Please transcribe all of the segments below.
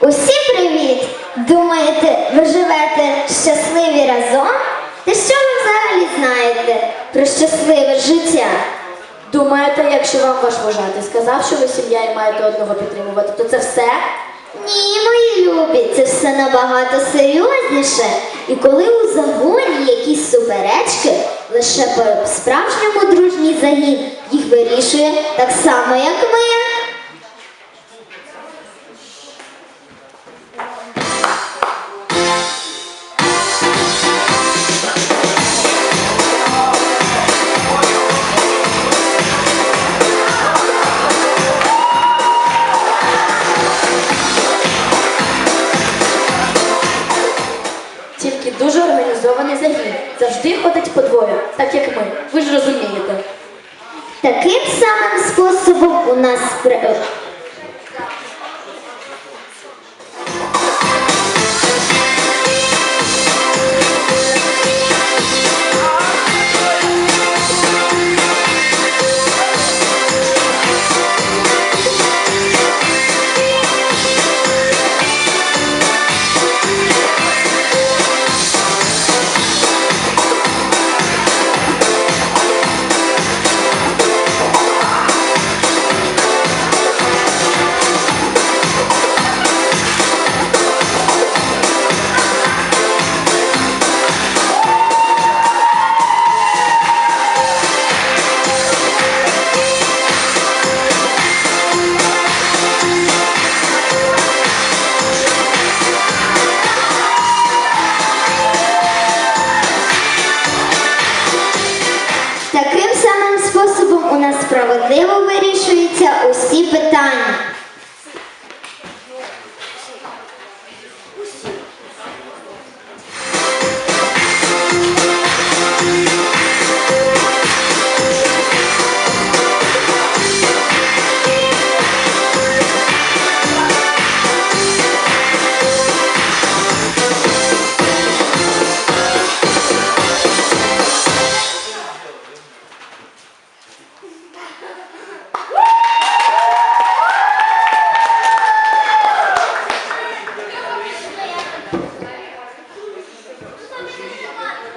Усім привіт! Думаєте, ви живете щасливі разом? Та що ви взагалі знаєте про щасливе життя? Думаєте, якщо вам ваш вважати сказав, що ви сім'я і маєте одного підтримувати, то це все? Ні, мої любі, це все набагато серйозніше. І коли у загоні якісь суперечки, лише по справжньому дружній загін їх вирішує так само, як ми. Організований загін. Завжди ходить по двоє, так як ми. Ви ж розумієте. Таким самим способом у нас у нас справедливо вирішуються усі питання.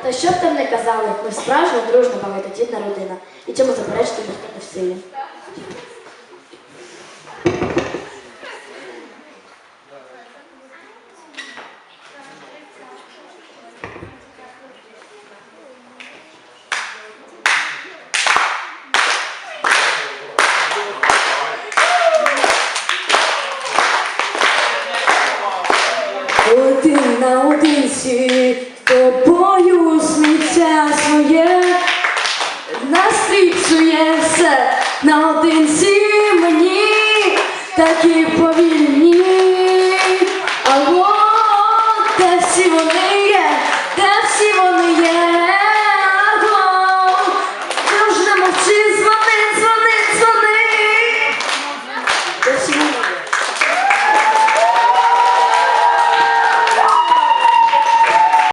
Та що б там не казали, ми справжня, дружна, багатодітна родина. І цьому заперечити ніхто не в силі. Один наодинці тобою такі повільні, а вон, де всі вони є, де всі вони є, Дружно мовчи, дзвони, дзвони, дзвони. Де всі вони?